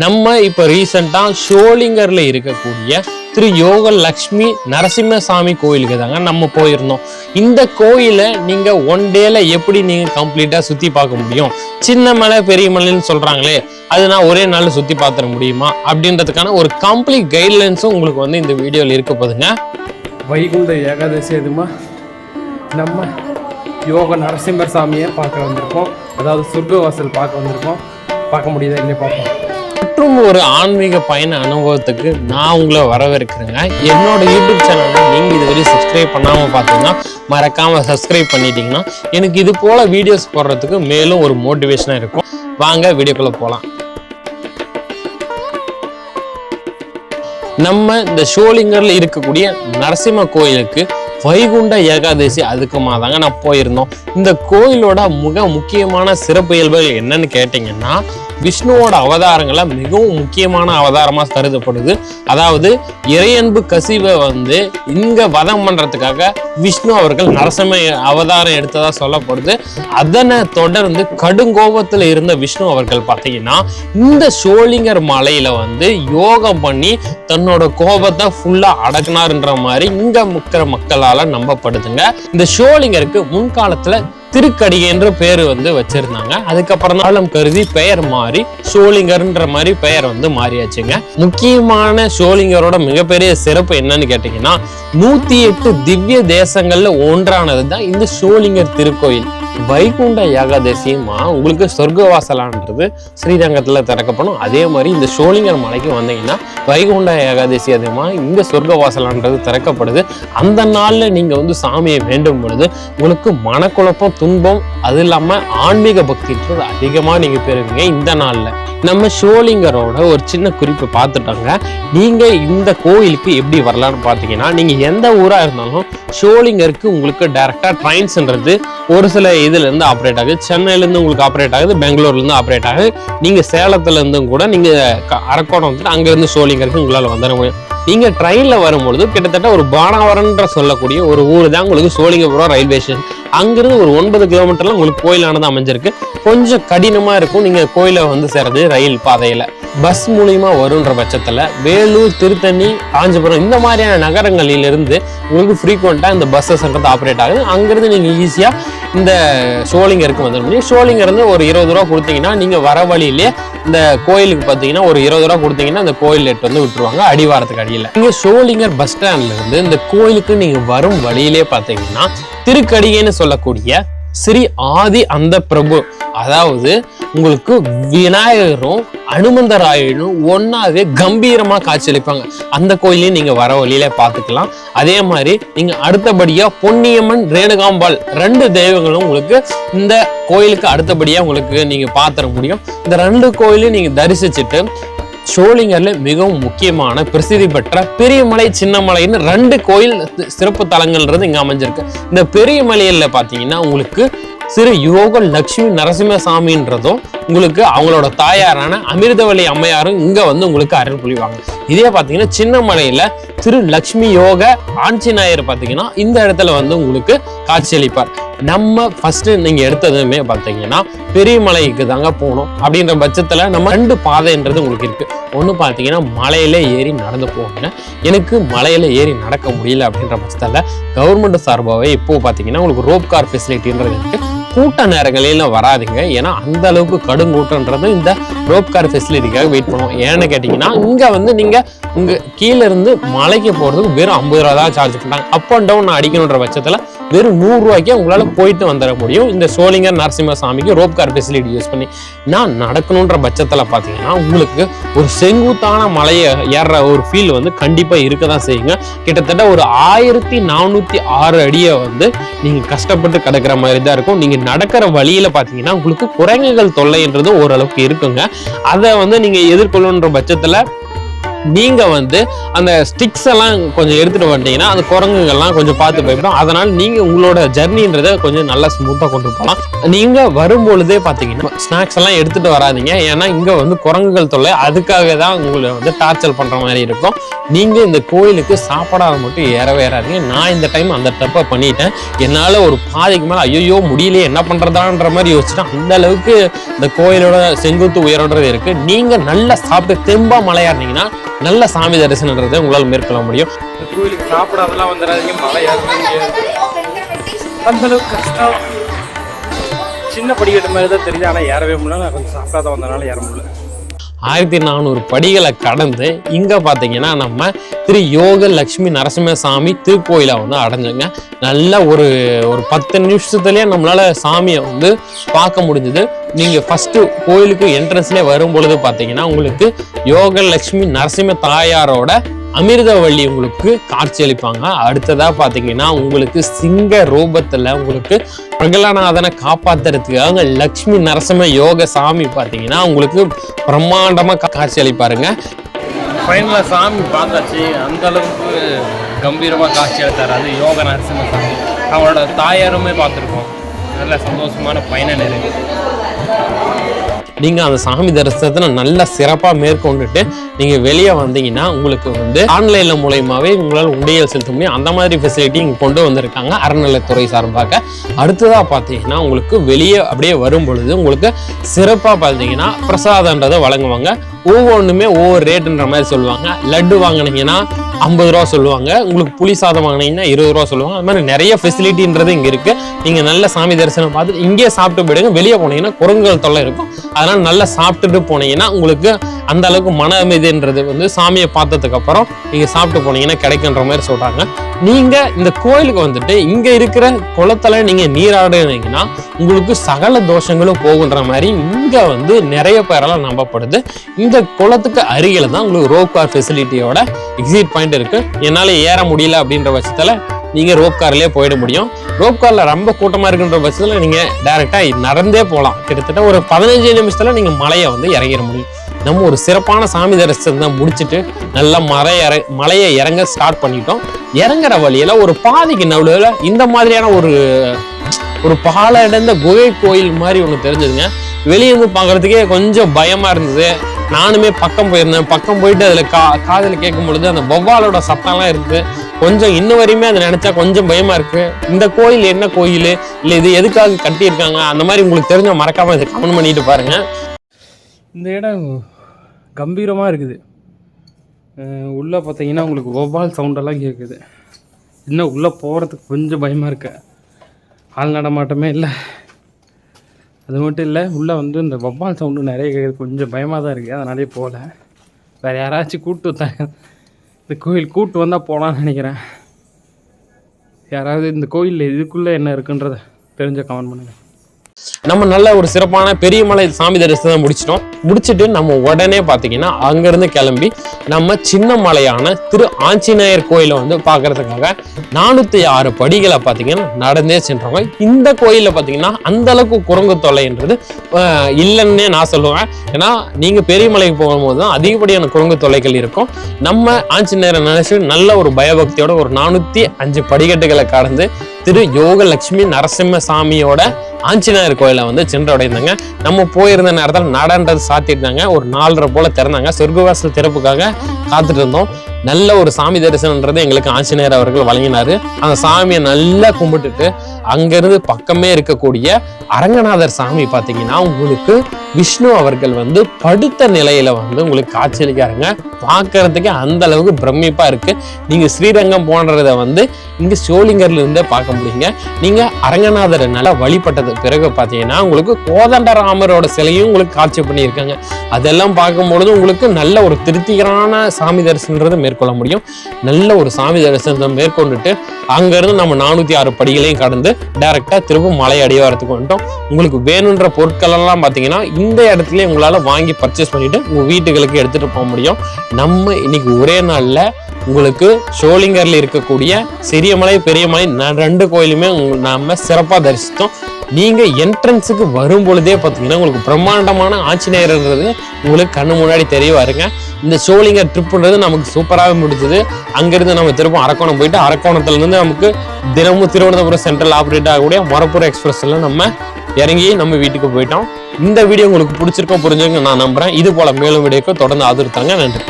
நம்ம இப்போ ரீசெண்டாக ஷோலிங்கர்ல இருக்கக்கூடிய திரு யோக லக்ஷ்மி நரசிம்மசாமி கோயிலுக்கு தாங்க நம்ம போயிருந்தோம். இந்த கோயிலை நீங்க ஒன் டேல எப்படி நீங்க கம்ப்ளீட்டா சுத்தி பார்க்க முடியும்? சின்ன மலை பெரிய மலைன்னு சொல்றாங்களே அது நான் ஒரே நாளில் சுத்தி பார்த்துட முடியுமா? அப்படின்றதுக்கான ஒரு கம்ப்ளீட் கைட்லைன்ஸும் உங்களுக்கு வந்து இந்த வீடியோவில் இருக்க போதுங்க. வைகுண்ட ஏகாதசி எதுமா நம்ம யோக நரசிம்மர் சாமியை பார்க்க வந்திருக்கோம். அதாவது சொர்க்கவாசல் பார்க்க வந்திருக்கோம். பார்க்க முடியுதா இல்லையே பார்ப்போம். மற்றும் ஒரு ஆன்மீக பயண அனுபவத்துக்கு நான் உங்களை வரவேற்கிறேங்க. என்னோட யூடியூப் சேனலை நீங்கள் இது சப்ஸ்கிரைப் பண்ணாமல் பார்த்தீங்கன்னா மறக்காமல் சப்ஸ்கிரைப் பண்ணிட்டீங்கன்னா எனக்கு இது போல் வீடியோஸ் போடுறதுக்கு மேலும் ஒரு மோட்டிவேஷனாக இருக்கும். வாங்க வீடியோக்குள்ளே போகலாம் நம்ம இந்த ஷோலிங்கர்ல இருக்கக்கூடிய நரசிம்ம கோயிலுக்கு வைகுண்ட ஏகாதசி அதுக்குமா தாங்க நான் போயிருந்தோம். இந்த கோயிலோட மிக முக்கியமான சிறப்பு இயல்புகள் என்னன்னு கேட்டிங்கன்னா விஷ்ணுவோட அவதாரங்களை மிகவும் முக்கியமான அவதாரமாக கருதப்படுது. அதாவது இறையன்பு கசிவை வந்து இங்க வதம் பண்றதுக்காக விஷ்ணு அவர்கள் நரசிம்ம அவதாரம் எடுத்ததா சொல்லப்படுது. அதனை தொடர்ந்து கடுங்கோபத்தில் இருந்த விஷ்ணு அவர்கள் பார்த்தீங்கன்னா இந்த சோளிங்கர் மலையில வந்து யோகம் பண்ணி தன்னோட கோபத்தை ஃபுல்லா அடக்குனாருன்ற மாதிரி இங்க முக்கிற மக்களால நம்பப்படுதுங்க. இந்த ஷோலிங்கருக்கு முன்காலத்துல திருக்கடிகை என்ற பேர் வந்து வச்சிருந்தாங்க. அதுக்கப்புறம் காலம் கருதி பெயர் மாறி சோளிங்கர்ன்ற மாதிரி பெயர் வந்து மாறியாச்சுங்க. முக்கியமான சோளிங்கரோட மிகப்பெரிய சிறப்பு என்னன்னு கேட்டீங்கன்னா நூத்தி எட்டு திவ்ய தேசங்கள்ல ஒன்றானது தான் இந்த சோளிங்கர் திருக்கோயில். வைகுண்ட ஏகாதசியுமா? உங்களுக்கு சொர்க்கவாசலான்றது ஸ்ரீரங்கத்தில் திறக்கப்படும். அதே மாதிரி இந்த சோழிங்கர் மலைக்கு வந்தீங்கன்னா வைகுண்ட ஏகாதசி அதிகமாக இங்க சொர்க்கவாசலான்றது திறக்கப்படுது. அந்த நாளில் நீங்கள் வந்து சாமியை வேண்டும் பொழுது உங்களுக்கு மனக்குழப்பம் துன்பம் அது இல்லாமல் ஆன்மீக பக்தின்றது அதிகமாக நீங்கள் பெறுவீங்க இந்த நாளில். நம்ம ஷோலிங்கரோட ஒரு சின்ன குறிப்பு பார்த்துட்டோங்க. நீங்கள் இந்த கோயிலுக்கு எப்படி வரலான்னு பார்த்தீங்கன்னா நீங்கள் எந்த ஊராக இருந்தாலும் ஷோலிங்கருக்கு உங்களுக்கு டைரெக்டாக ட்ரெயின்ஸ்ன்றது ஒரு சில இதுல இருந்து ஆப்ரேட் ஆகுது. சென்னையில இருந்து உங்களுக்கு ஆப்ரேட் ஆகுது பெங்களூர்ல இருந்து ஆப்ரேட் ஆகுது. நீங்க சேலத்துல இருந்தும் கூட நீங்க அரக்கோணம் வந்துட்டு அங்க இருந்து ஷோலிங்கருக்கு உங்களால வந்துட முடியும். நீங்க ட்ரெயின்ல வரும்பொழுது கிட்டத்தட்ட ஒரு பானாவரன்ற சொல்லக்கூடிய ஒரு ஊர் தான் உங்களுக்கு சோழிங்கபுரம் ரயில்வே ஸ்டேஷன். அங்கிருந்து ஒரு ஒன்பது கிலோமீட்டர்ல உங்களுக்கு கோயிலானது அமைஞ்சிருக்கு. கொஞ்சம் கடினமா இருக்கும். நீங்க கோயிலை வந்து சேர்றது ரயில் பாதையில. பஸ் மூலியமா வருன்ற பட்சத்துல வேலூர் திருத்தணி காஞ்சிபுரம் இந்த மாதிரியான நகரங்களிலிருந்து உங்களுக்கு ஃப்ரீக்வெண்டா இந்த பஸ்ஸஸ்ன்றது ஆப்ரேட் ஆகுது. அங்கிருந்து நீங்க ஈஸியா இந்த சோளிங்கருக்கு வந்துட முடியும். சோளிங்கர் இருந்து ஒரு இருபது ரூபா கொடுத்தீங்கன்னா நீங்க வர வழியிலே இந்த கோயிலுக்கு பார்த்தீங்கன்னா ஒரு இருபது ரூபா கொடுத்தீங்கன்னா இந்த கோயில் எட்டு வந்து விட்டுருவாங்க அடிவாரத்துக்கு அடியில். நீங்கள் சோளிங்கர் பஸ் ஸ்டாண்ட்ல இருந்து இந்த கோயிலுக்கு நீங்கள் வரும் வழியிலே பார்த்தீங்கன்னா திருக்கடிகைன்னு சொல்லக்கூடிய ஸ்ரீ ஆதி அந்த பிரபு. அதாவது உங்களுக்கு விநாயகரும் அனுமந்தராயனும் ஒன்னாவே கம்பீரமா காட்சியளிப்பாங்க. அந்த கோயிலையும் நீங்க வர வழியில பார்த்துக்கலாம். அதே மாதிரி நீங்க அடுத்தபடியா பொன்னியம்மன் ரேணுகாம்பாள் ரெண்டு தெய்வங்களும் உங்களுக்கு இந்த கோயிலுக்கு அடுத்தபடியா உங்களுக்கு நீங்க பார்த்துட முடியும். இந்த ரெண்டு கோயிலையும் நீங்க தரிசிச்சுட்டு ஷோலிங்கர்ல மிகவும் முக்கியமான பிரசித்தி பெற்ற பெரியமலை சின்னமலைன்னு ரெண்டு கோயில் சிறப்பு தலங்கள்ன்றது இங்க அமைஞ்சிருக்கு. இந்த பெரிய மலையில பாத்தீங்கன்னா உங்களுக்கு சிறு யோக லட்சுமி நரசிம்மசாமின்றதும் உங்களுக்கு அவங்களோட தாயாரான அமிர்தவல்லி அம்மையாரும் இங்க வந்து உங்களுக்கு அருள் புரிவாங்க. இதே பாத்தீங்கன்னா சின்ன மலையில திரு லக்ஷ்மி யோக ஆஞ்சநாயர் பாத்தீங்கன்னா இந்த இடத்துல வந்து உங்களுக்கு காட்சியளிப்பார். நம்ம ஃபர்ஸ்ட் நீங்க எடுத்ததுமே பாத்தீங்கன்னா பெரிய மலைக்கு தாங்க போகணும். அப்படின்ற பட்சத்துல நம்ம ரெண்டு பாதைன்றது உங்களுக்கு இருக்கு. ஒன்று பார்த்தீங்கன்னா மலையில ஏறி நடந்து போவாங்க எனக்கு மலையில ஏறி நடக்க முடியல அப்படின்ற பட்சத்தில் கவர்மெண்ட் சார்பாகவே இப்போ பார்த்தீங்கன்னா உங்களுக்கு ரோப் கார் ஃபெசிலிட்டின்றது இருக்கு. கூட்ட நேரங்களிலும் வராதுங்க. ஏன்னா அந்த அளவுக்கு கடும் கூட்டன்றது இந்த ரோப் கார் ஃபெசிலிட்டிக்காக வெயிட் பண்ணுவோம். ஏன்னு கேட்டிங்கன்னா இங்கே வந்து நீங்கள் இங்கே கீழே இருந்து மலைக்கு போகிறதுக்கு வெறும் ஐம்பது ரூபா தான் சார்ஜ் பண்ணுறாங்க. அப் அண்ட் டவுன் அடிக்கணுன்ற பட்சத்தில் வெறும் நூறுரூவாய்க்கே உங்களால் போயிட்டு வந்துட முடியும். இந்த சோளிங்கர் நரசிம்ம சாமிக்கு ரோப் கார் ஃபெசிலிட்டி யூஸ் பண்ணி நான் நடக்கணுன்ற பட்சத்தில் பார்த்தீங்கன்னா உங்களுக்கு ஒரு செங்குத்தான மலையை ஏறுற ஒரு ஃபீல் வந்து கண்டிப்பாக இருக்க தான் செய்யுங்க. கிட்டத்தட்ட ஒரு ஆயிரத்தி நானூற்றி ஆறு அடியை வந்து நீங்கள் கஷ்டப்பட்டு கிடக்கிற மாதிரி தான் இருக்கும். நீங்கள் நடக்கிற வழியில் பார்த்தீங்கன்னா உங்களுக்கு குரங்குகள் தொல்லைன்றது ஓரளவுக்கு இருக்குங்க. அதை வந்து நீங்கள் எதிர்கொள்ளணுன்ற பட்சத்தில் நீங்கள் வந்து அந்த ஸ்டிக்ஸ் எல்லாம் கொஞ்சம் எடுத்துட்டு வந்துட்டீங்கன்னா அந்த குரங்குகள்லாம் கொஞ்சம் பார்த்து போய்விடும் அதனால் நீங்கள் உங்களோட ஜர்னின்றதை கொஞ்சம் நல்லா ஸ்மூத்தாக கொண்டு போகலாம். நீங்கள் வரும்பொழுதே பார்த்தீங்கன்னா ஸ்நாக்ஸ் எல்லாம் எடுத்துகிட்டு வராதீங்க. ஏன்னா இங்கே வந்து குரங்குகள் தொல்லை. அதுக்காக தான் உங்களை வந்து டார்ச்சர் பண்ணுற மாதிரி இருக்கும். நீங்கள் இந்த கோயிலுக்கு சாப்பிடாத மட்டும் ஏறவே ஏறாதீங்க நான் இந்த டைம் அந்த தப்பை பண்ணிட்டேன். என்னால் ஒரு பாதைக்கு மேலே ஐயோ முடியலையே என்ன பண்ணுறதான்ற மாதிரி யோசிச்சுட்டேன். அந்த அளவுக்கு இந்த கோயிலோட செங்குத்து உயரன்றது இருக்குது நீங்கள் நல்லா சாப்பிட்டு தெம்பாக மலையாடுனீங்கன்னா நல்ல சாமி தரிசனன்றதை உங்களால் மேற்கொள்ள முடியும். கோயிலுக்கு சாப்பிடாதெல்லாம் வந்துடாதீங்க மழை அந்த அளவுக்கு கஷ்டம். சின்ன படிக்கட்டு மாதிரி தான் தெரியுது ஆனால் ஏறவே முடியல. நான் கொஞ்சம் சாப்பிடாத வந்தனால ஏற முடியல. ஆயிரத்தி நானூறு படிகளை கடந்து இங்க பாத்தீங்கன்னா நம்ம திரு யோக லட்சுமி நரசிம்மசாமி திருக்கோயிலை வந்து அடைஞ்சோங்க. நல்ல ஒரு ஒரு பத்து நிமிஷத்துலயே நம்மளால சாமியை வந்து பார்க்க முடிஞ்சது. நீங்க ஃபர்ஸ்ட் கோயிலுக்கு என்ட்ரன்ஸ்லேயே வரும் பொழுது பாத்தீங்கன்னா உங்களுக்கு யோக லட்சுமி நரசிம்ம தாயாரோட அமிர்தவள்ளி உங்களுக்கு காட்சியளிப்பாங்க. அடுத்ததா பாத்தீங்கன்னா உங்களுக்கு சிங்க ரூபத்துல உங்களுக்கு பிரகலநாதனை காப்பாத்துறதுக்காக லக்ஷ்மி நரசிம்ம யோக சாமி பாத்தீங்கன்னா உங்களுக்கு பிரம்மாண்டமா காட்சி காட்சியளிப்பாருங்க. ஃபைனலாக சாமி பார்த்தாச்சு. அந்த அளவுக்கு கம்பீரமாக காட்சி அளித்தார் அது யோக நரசிம்ம சாமி. அவரோட தாயாருமே பார்த்துருக்கோம். நல்ல சந்தோஷமான பயணம் இருக்கு நீங்கள் அந்த சாமி தரிசனத்தை நல்லா சிறப்பாக மேற்கொண்டுட்டு நீங்கள் வெளியே வந்தீங்கன்னா உங்களுக்கு வந்து ஆன்லைனில் மூலயமாவே உங்களால் உண்டியல் செலுத்த முடியும் அந்த மாதிரி ஃபெசிலிட்டி இங்கே கொண்டு வந்திருக்காங்க அறநிலைத்துறை சார்பாக. அடுத்ததாக பார்த்தீங்கன்னா உங்களுக்கு வெளியே அப்படியே வரும் பொழுது உங்களுக்கு சிறப்பாக பார்த்தீங்கன்னா பிரசாதன்றதை வழங்குவாங்க. ஒவ்வொன்றுமே ஒவ்வொரு ரேட்டுன்ற மாதிரி சொல்லுவாங்க. லட்டு வாங்கினீங்கன்னா ஐம்பது ரூபா சொல்லுவாங்க. உங்களுக்கு புளி சாதம் வாங்கினீங்கன்னா இருபது ரூபா சொல்லுவாங்க. அது மாதிரி நிறைய ஃபெசிலிட்டின்றது இங்கே இருக்குது நீங்கள் நல்ல சாமி தரிசனம் பார்த்துட்டு இங்கேயே சாப்பிட்டு போயிடுங்க. வெளியே போனீங்கன்னா குரங்குகள் தொல்லை இருக்கும். அதனால நல்லா சாப்பிட்டுட்டு போனீங்கன்னா உங்களுக்கு அந்த அளவுக்கு மன அமைதின்றது வந்து சாமியை பார்த்ததுக்கு அப்புறம் நீங்க சாப்பிட்டு போனீங்கன்னா கிடைக்குன்ற மாதிரி சொல்றாங்க. நீங்க இந்த கோயிலுக்கு வந்துட்டு இங்க இருக்கிற குளத்துல நீங்க நீராடுனீங்கன்னா உங்களுக்கு சகல தோஷங்களும் போகுன்ற மாதிரி இங்க வந்து நிறைய பேரெல்லாம் நம்பப்படுது. இந்த குளத்துக்கு அருகில தான் உங்களுக்கு ரோப் கார் ஃபெசிலிட்டியோட எக்ஸிட் பாயிண்ட் இருக்கு. என்னால ஏற முடியல அப்படின்ற பட்சத்துல நீங்கள் ரோப் கார்லேயே போயிட முடியும். ரோப் காரில் ரொம்ப கூட்டமாக இருக்குன்ற பஸ்ஸில் நீங்கள் டேரெக்டாக நடந்தே போகலாம் கிட்டத்தட்ட ஒரு பதினஞ்சு நிமிஷத்தில் நீங்கள் மலையை வந்து இறங்கிட முடியும். நம்ம ஒரு சிறப்பான சாமி தரிசனத்தை முடிச்சுட்டு நல்லா மலை இற மலையை இறங்க ஸ்டார்ட் பண்ணிட்டோம். இறங்குற வழியில் ஒரு பாதிக்கு நடுவில் இந்த மாதிரியான ஒரு ஒரு பாலடைந்த குகை கோயில் மாதிரி ஒன்று தெரிஞ்சதுங்க. வெளியே இருந்து பார்க்கறதுக்கே கொஞ்சம் பயமாக இருந்தது. நானுமே பக்கம் போயிருந்தேன். பக்கம் போயிட்டு அதில் கா காதில் கேட்கும் பொழுது அந்த வௌவாலோட சத்தம்லாம் இருக்கு கொஞ்சம் இன்ன வரையுமே அதை நினைச்சா கொஞ்சம் பயமா இருக்கு. இந்த கோயில் என்ன கோயில்? இல்லை இது எதுக்காக கட்டியிருக்காங்க? அந்த மாதிரி உங்களுக்கு தெரிஞ்ச மறக்காம இதை கமெண்ட் பண்ணிட்டு பாருங்க. இந்த இடம் கம்பீரமாக இருக்குது. உள்ளே உள்ள பார்த்தீங்கன்னா உங்களுக்கு ஒவ்வால் சவுண்டெல்லாம் கேட்குது இன்னும் உள்ளே போகிறதுக்கு கொஞ்சம் பயமாக இருக்கு. ஆள் நடமாட்டமே இல்லை. அது மட்டும் இல்லை உள்ளே வந்து இந்த வவ்வால் சவுண்டு நிறைய கேட்குது கொஞ்சம் பயமாக தான் இருக்குது அதனாலே போகல வேறு யாராச்சும் கூப்பிட்டு வந்தாங்க. இந்த கோயில் கூட்டு வந்தால் போகலான்னு நினைக்கிறேன். யாராவது இந்த கோயிலில் இதுக்குள்ளே என்ன இருக்குன்றத தெரிஞ்ச கமெண்ட் பண்ணுங்கள் நம்ம நல்ல ஒரு சிறப்பான பெரியமலை சாமி தரிசனம் முடிச்சிட்டோம். முடிச்சிட்டு நம்ம உடனே பார்த்தீங்கன்னா அங்கேருந்து கிளம்பி நம்ம சின்ன மலையான திரு ஆஞ்சநேயர் கோயிலை வந்து பார்க்கறதுக்காக நானூற்றி ஆறு படிகளை பார்த்தீங்கன்னா நடந்தே சென்றவங்க இந்த கோயிலில் பார்த்தீங்கன்னா அந்த அளவுக்கு குரங்கு தொல்லைன்றது இல்லைன்னே நான் சொல்லுவேன். ஏன்னா நீங்கள் பெரியமலைக்கு போகும்போது தான் அதிகப்படியான குரங்கு தொல்லைகள் இருக்கும். நம்ம ஆஞ்சநேயரை நினைச்சு நல்ல ஒரு பயபக்தியோட ஒரு நானூற்றி அஞ்சு படிக்கட்டுகளை கடந்து திரு யோகலட்சுமி நரசிம்ம சாமியோட ஆஞ்சநேயர் கோயிலை வந்து சென்றடைந்தாங்க. நம்ம போயிருந்த நேரத்தில் நடன்றது சாத்திட்டாங்க ஒரு நாலரை போல திறந்தாங்க. சொர்க்கவாசல் திறப்புக்காக காத்துட்டு இருந்தோம். நல்ல ஒரு சாமி தரிசனன்றது எங்களுக்கு ஆஞ்சநேயர் அவர்கள் வழங்கினாரு. அந்த சாமியை நல்லா கும்பிட்டுட்டு அங்கிருந்து பக்கமே இருக்கக்கூடிய அரங்கநாதர் சாமி பார்த்தீங்கன்னா உங்களுக்கு விஷ்ணு அவர்கள் வந்து படுத்த நிலையில வந்து உங்களுக்கு காட்சியளிக்காருங்க பார்க்கறதுக்கு அந்த அளவுக்கு பிரமிப்பா இருக்கு. நீங்க ஸ்ரீரங்கம் போன்றத வந்து இங்க சோளிங்கர்ல இருந்தே பார்க்க முடியுங்க. நீங்க அரங்கநாதர் நல்லா வழிபட்டது பிறகு பார்த்தீங்கன்னா உங்களுக்கு கோதண்டராமரோட சிலையும் உங்களுக்கு காட்சி பண்ணியிருக்காங்க. அதெல்லாம் பார்க்கும்பொழுது உங்களுக்கு நல்ல ஒரு திருப்திகரான சாமி தரிசனன்றது மேற்கொள்ள முடியும். நல்ல ஒரு சாமி தரிசனத்தை மேற்கொண்டுட்டு அங்கிருந்து நம்ம நானூற்றி ஆறு படிகளையும் கடந்து டேரெக்டாக திரும்ப மலை அடிவாரத்துக்கு வந்துட்டோம். உங்களுக்கு வேணுன்ற பொருட்களெல்லாம் பார்த்தீங்கன்னா இந்த இடத்துல உங்களால் வாங்கி பர்ச்சேஸ் பண்ணிட்டு உங்கள் வீட்டுகளுக்கு எடுத்துட்டு போக முடியும். நம்ம இன்னைக்கு ஒரே நாளில் உங்களுக்கு சோளிங்கரில் இருக்கக்கூடிய சிறிய மலை பெரிய மலை ரெண்டு கோயிலுமே நாம சிறப்பாக தரிசித்தோம். நீங்க என்ட்ரன்ஸுக்கு வரும் பொழுதே பார்த்தீங்கன்னா உங்களுக்கு பிரம்மாண்டமான ஆஞ்சநேயர்ன்றது உங்களுக்கு கண்ணு முன்னாடி தெரிய வருங்க. இந்த சோழிங்கர் ட்ரிப்புன்றது நமக்கு சூப்பராகவே முடிஞ்சது. அங்கேருந்து நம்ம திரும்ப அரக்கோணம் போயிட்டு அரக்கோணத்துலேருந்து நமக்கு தினமும் திருவனந்தபுரம் சென்ட்ரல் ஆப்ரேட் ஆகக்கூடிய மொரப்பூர் எக்ஸ்பிரஸ்ல நம்ம இறங்கி நம்ம வீட்டுக்கு போயிட்டோம். இந்த வீடியோ உங்களுக்கு பிடிச்சிருக்கோம் புரிஞ்சுங்க நான் நம்புறேன். இது போல மேலும் வீடியோக்கு தொடர்ந்து ஆதரித்தாங்க நன்றி.